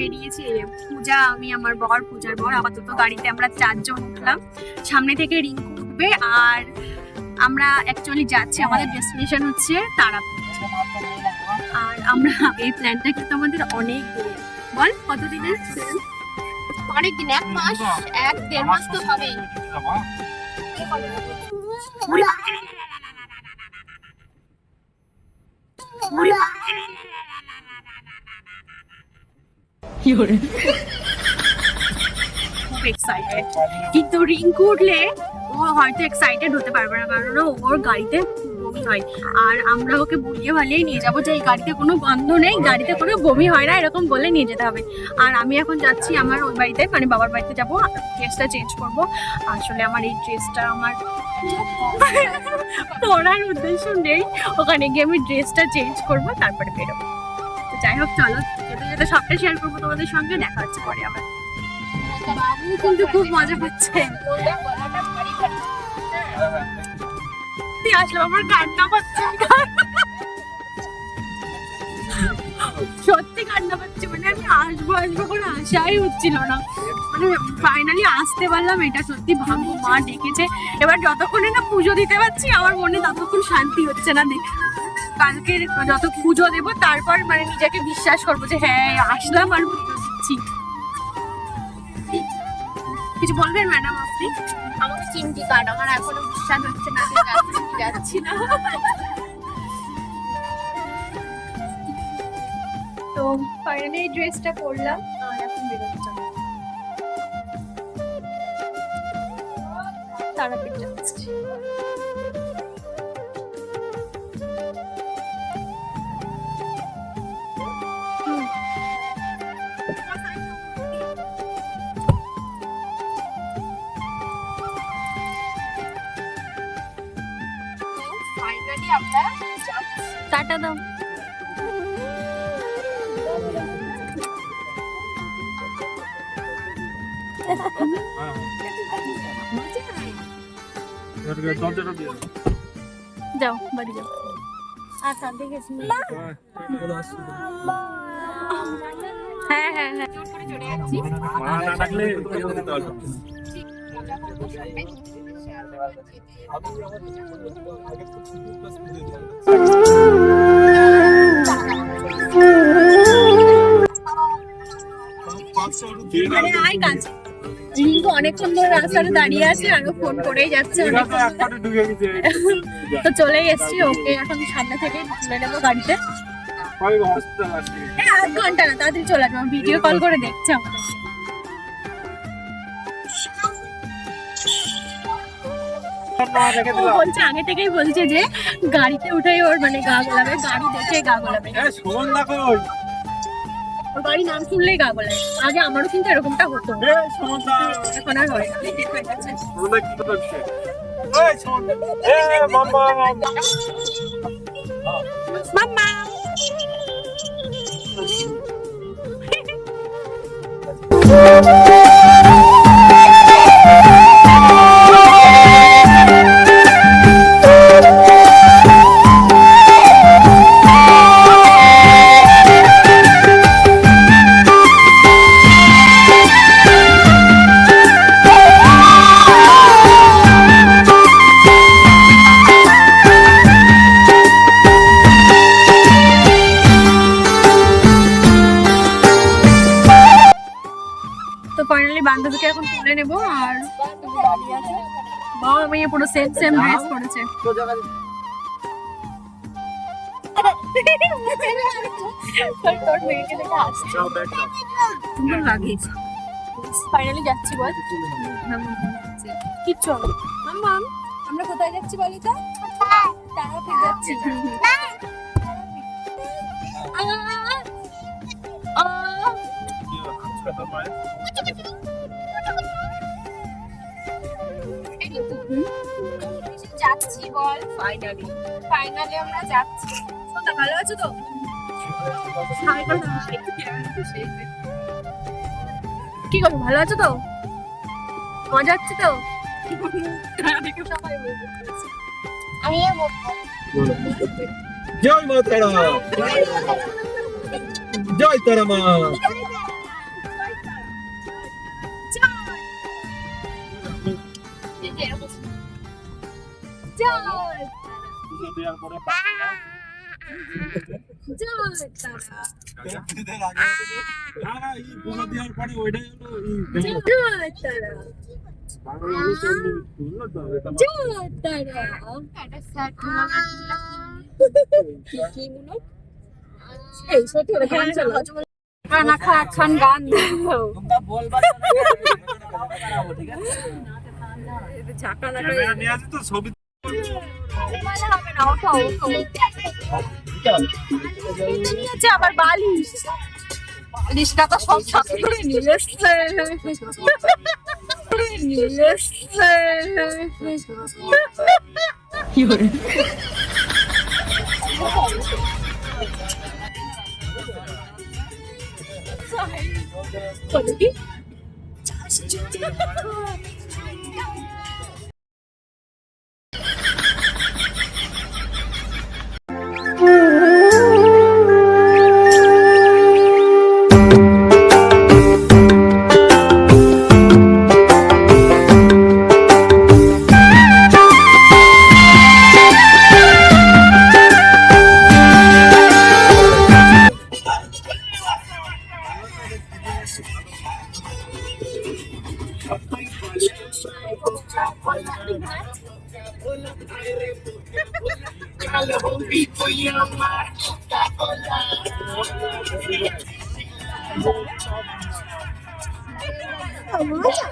বেরিয়েছি পূজা, আমি, আমার বর, পূজার বর, আপাতত গাড়িতে আমরা চারজন উঠলাম। সামনে থেকে রিঙ্কু উঠবে আর আমরা অ্যাকচুয়ালি যাচ্ছি, আমাদের ডেস্টিনেশন হচ্ছে তারাপীঠ। আর আমরা এই প্ল্যানটা কিন্তু আমাদের অনেক দিনের বল কতদিনের অনেক দিন এক মাস এক দেড় মাস তো হবেই। খুব এক্সাইটেড কিন্তু রিঙ্কু উঠলে ও হয়তো এক্সাইটেড হতে পারবে না কারণ ওর গাড়িতে বমি হয় আর আমরা ওকে বুলিয়ে ভালিয়ে নিয়ে যাব যে এই গাড়িতে কোনো গন্ধ নেই গাড়িতে কোনো বমি হয় না এরকম বলে নিয়ে যেতে হবে। আর আমি এখন যাচ্ছি আমার ওই বাড়িতে মানে বাবার বাড়িতে যাব ড্রেসটা চেঞ্জ করব। আসলে আমার এই ড্রেসটা আমার পড়ার উদ্দেশ্য নেই। ওখানে গিয়ে আমি ড্রেসটা চেঞ্জ করব তারপরে বেরোবো। তো যাই হোক চলো যেতে যেতে সবটা শেয়ার করব তোমাদের সঙ্গে দেখা হচ্ছে পরে আবার। বাবু কিন্তু খুব মজা পাচ্ছে তুই আসলে, আমার কান্না পাচ্ছে সত্যি কান্না পাচ্ছে মানে আমি আসব আসব করে আশাই হচ্ছিল না। মানে ফাইনালি আসতে পারলাম, এটা সত্যি ভাগ্য, মা ডেকেছে। এবার যতক্ষণে না পুজো দিতে পারছি, আমার মনে ততক্ষণ শান্তি হচ্ছে না দেখ। কালকে যত পুজো দেবো, তারপর মানে নিজেকে বিশ্বাস করব যে হ্যাঁ আসলাম আর পুজো দিচ্ছি। কিছু বলবেন ম্যাডাম আপনি? আমাকে কার্ড, আমার এখনও বিশ্বাস হচ্ছে না যাচ্ছি না। তো ফাইনালি এই ড্রেসটা পরলাম এখন বেরোতে তারাপীঠ যাচ্ছি। আমরা যাচ্ছি টাটা দাও দরজাটা দিয়ে যাও বাড়ি যাও আচ্ছা ঠিক আছে হ্যাঁ হ্যাঁ হ্যাঁ জোর করে চলে যাচ্ছি রিঙ্কু অনেকক্ষণ ধরে রাস্তাতে দাঁড়িয়ে আছে আর ফোন করেই যাচ্ছে এক। তো চলেই এসছি ওকে এখন সামনে থেকে তুলে গাড়িতে আধ ঘণ্টা না, তাড়াতাড়ি চলে আসব ভিডিও কল করে দেখছে আমাদের ও বলছে আগে থেকেই বলছে যে গাড়িতে উঠেই ওর মানে গা গোলাবে গাড়ি দেখে গা গোলাবে। ওর গাড়ি নাম শুনলেই গা গোলায় আগে আমারও কিন্তু এরকমটা হতো। না। এখন আর হয় মাম্মা। তুলে নেব আর মা আমি পুরো সেম সেম ড্রেস পরেছে। ফাইনালি যাচ্ছি বল। কিচ্ছু আমরা কোথায় যাচ্ছি বলি তো? তারাপীঠ যাচ্ছি। আ, আ, যাচ্ছি বল। ফাইনালি ফাইনালি আমরা যাচ্ছি। ভালো আছো তো? কি করব ভালো আছো তো? মজা হচ্ছে তো? বলব। জয় মা তারা। জয় তারা মা। দেওয়ার পরে এই সত্যি ওরা খানা খা খান গান নিয়েছে আবার বালিশ বালিশটা তো সব সাথে করে নিয়ে এসছে নিয়ে এসছে কত কি রিঙ্কুর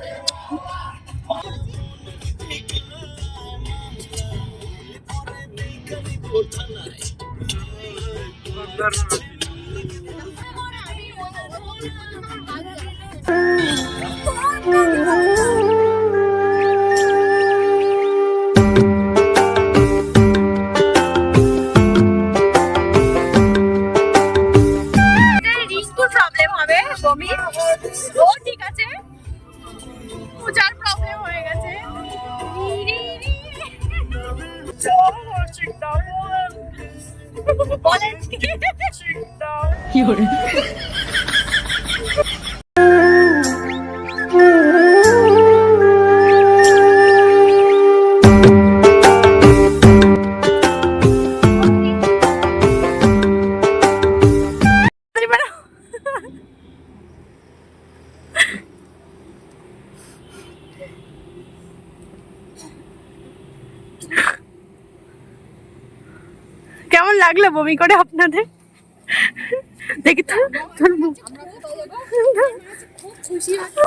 বমি করে আপনাদের? দেখি তো তোর মুখ। খুশি হচ্ছে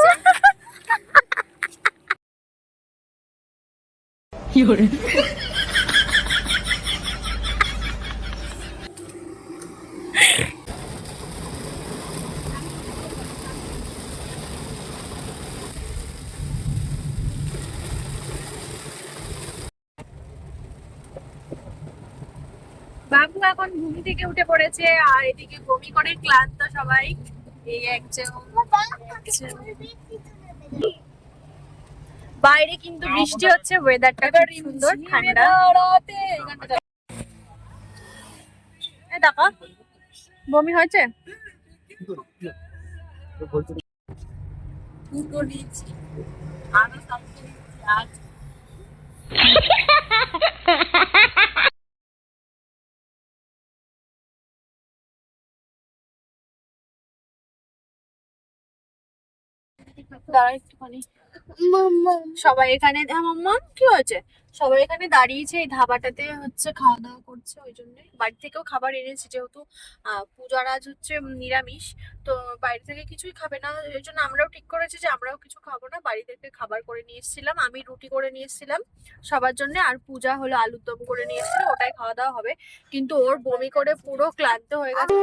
বাবু এখন ঘুম থেকে উঠে পড়েছে, আর এদিকে বমি করে ক্লান্ত সবাই। এই বাইরে কিন্তু বৃষ্টি হচ্ছে ওয়েদারটা খুব সুন্দর, ঠান্ডা। দেখো বমি হয়েছে? দাঁড়া একটুখানি। সবাই এখানে হ্যাঁ মাম্মা, কি হয়েছে? সবাই এখানে দাঁড়িয়েছে, এই ধাবাটাতে হচ্ছে খাওয়া দাওয়া করছে, ওই জন্য। বাড়ি থেকেও খাবার এনেছি, যেহেতু পূজার আজ হচ্ছে নিরামিষ, তো বাইরে থেকে কিছুই খাবে না। এই জন্য আমরাও ঠিক করেছি যে আমরাও কিছু খাব না। বাড়ি থেকে খাবার করে নিয়ে এসেছিলাম, আমি রুটি করে নিয়ে এসেছিলাম সবার জন্য, আর পূজা হলো আলুর দম করে নিয়ে এসেছিল, ওটাই খাওয়া দাওয়া হবে। কিন্তু ওর বমি করে পুরো ক্লান্ত হয়ে গেছে।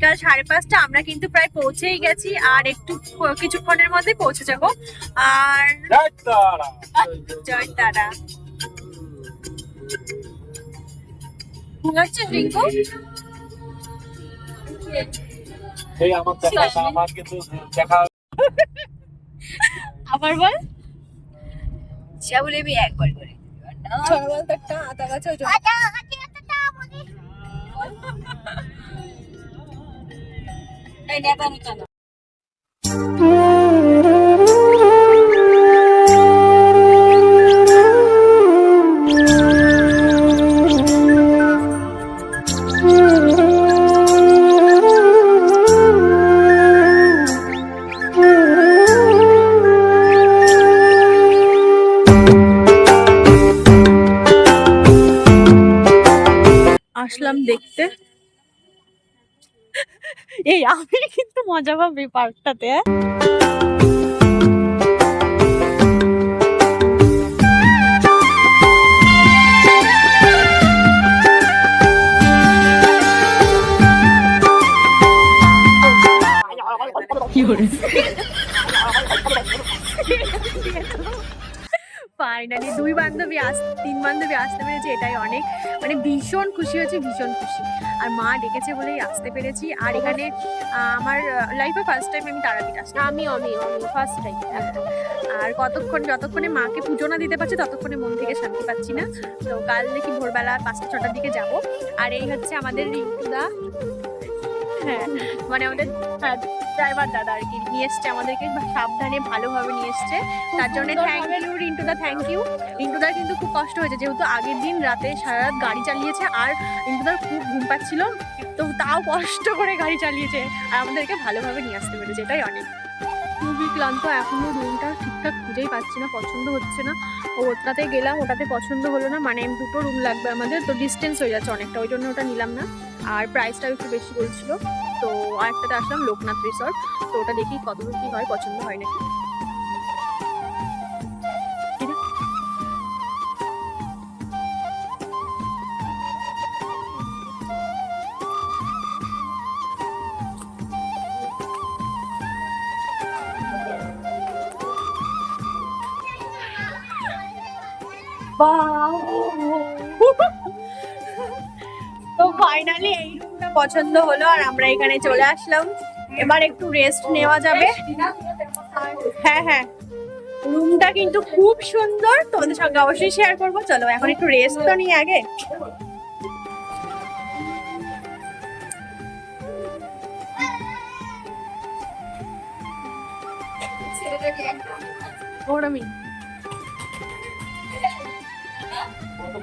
বিকাল সাড়ে পাঁচটা আমরা কিন্তু প্রায় পৌঁছেই গেছি আর একটু কিছুক্ষণের মধ্যে পৌঁছে যাব। আর জয় তারা। রিঙ্কু? আবার বল। বলে আমি একবার করে ছোট বলতে একটা আতা গাছে ওই জন্য- এই নেতা নিতা না। আসলাম দেখতে এই, আমি কিন্তু মজা পাবি পার্কটাতে হ্যাঁ? ফাইনালি দুই বান্ধবী আস, তিন বান্ধবী আসতে পেরেছে, এটাই অনেক মানে ভীষণ খুশি হয়েছে, ভীষণ খুশি আর মা ডেকেছে বলেই আসতে পেরেছি। আর এখানে আমার লাইফে ফার্স্ট টাইম আমি তারাপীঠ আসলাম। আমি আমি আমি ফার্স্ট টাইম আর কতক্ষণ যতক্ষণে মাকে পুজো না দিতে পারছি ততক্ষণে মন থেকে শান্তি পাচ্ছি না। তো কাল দেখি ভোরবেলা পাঁচটা ছটার দিকে যাব। আর এই হচ্ছে আমাদের রিঙ্কুদা হ্যাঁ মানে আমাদের ড্রাইভার দাদা আর কি নিয়ে এসছে আমাদেরকে সাবধানে ভালোভাবে নিয়ে এসছে। তার জন্য থ্যাংক ইউ রিন্টুদা থ্যাংক ইউ রিন্টুদার কিন্তু খুব কষ্ট হয়েছে যেহেতু আগের দিন রাতে সারা রাত গাড়ি চালিয়েছে আর রিন্টুদার খুব ঘুম পাচ্ছিল তো তাও কষ্ট করে গাড়ি চালিয়েছে আর আমাদেরকে ভালোভাবে নিয়ে আসতে পেরেছে এটাই অনেক। খুবই ক্লান্ত, এখনও রুমটা ঠিকঠাক খুঁজেই পাচ্ছি না, পছন্দ হচ্ছে না। ওটাতে গেলাম, ওটাতে পছন্দ হলো না মানে দুটো রুম লাগবে আমাদের, তো ডিস্টেন্স হয়ে যাচ্ছে অনেকটা, ওই জন্য ওটা নিলাম না। আর প্রাইসটাও একটু বেশি বলছিল, তো আরেকটাতে আসলাম লোকনাথ রিসর্ট তো ওটা দেখি কতদূর কী হয়, পছন্দ হয় নাকি। তো ফাইনালি এই রুমটা পছন্দ হলো আর আমরা এখানে চলে আসলাম। এবার একটু রেস্ট নেওয়া যাবে। হ্যাঁ হ্যাঁ। রুমটা কিন্তু খুব সুন্দর। তোমাদের সঙ্গে অবশ্যই শেয়ার করব। চলো এখন একটু রেস্ট তো নিই আগে। ওরমি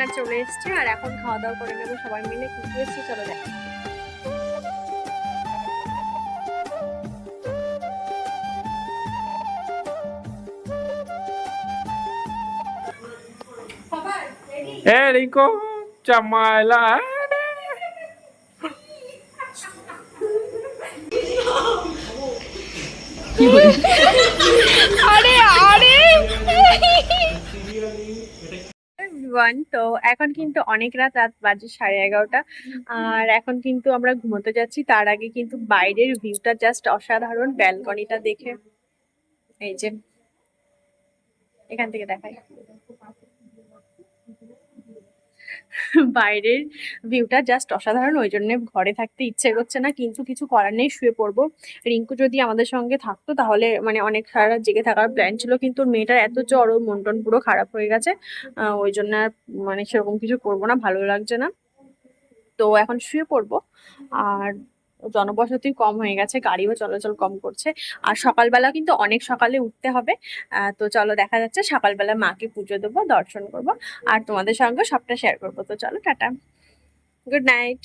ডিনার চলে এসছে আর এখন খাওয়া দাওয়া করে নেব সবাই মিলে কিন্তু এসছে চলো যাই। এ রিকো চামাইলা আরে আরে। ওয়ান তো এখন কিন্তু অনেক রাত রাত বাজে সাড়ে এগারোটা। আর এখন কিন্তু আমরা ঘুমোতে যাচ্ছি। তার আগে কিন্তু বাইরের ভিউটা জাস্ট অসাধারণ ব্যালকনিটা দেখে। এই যে, এখান থেকে দেখাই। বাইরের ভিউটা জাস্ট অসাধারণ ওই জন্য ঘরে থাকতে ইচ্ছে করছে না, কিন্তু কিছু করার নেই, শুয়ে পড়ব। রিঙ্কু যদি আমাদের সঙ্গে থাকতো, তাহলে মানে অনেক সারা জেগে থাকার প্ল্যান ছিল, কিন্তু মেয়েটার এত জ্বর, ওর মন পুরো খারাপ হয়ে গেছে। ওই জন্য মানে সেরকম কিছু করব না, ভালো লাগছে না। তো এখন শুয়ে পড়ব। আর জনবসতি কম হয়ে গেছে, গাড়িও চলাচল কম করছে। আর সকালবেলা কিন্তু অনেক সকালে উঠতে হবে। তো চলো দেখা যাচ্ছে, সকালবেলা মাকে পুজো দেবো, দর্শন করব। আর তোমাদের সঙ্গে সবটা শেয়ার করব। তো চলো, টাটা। Good night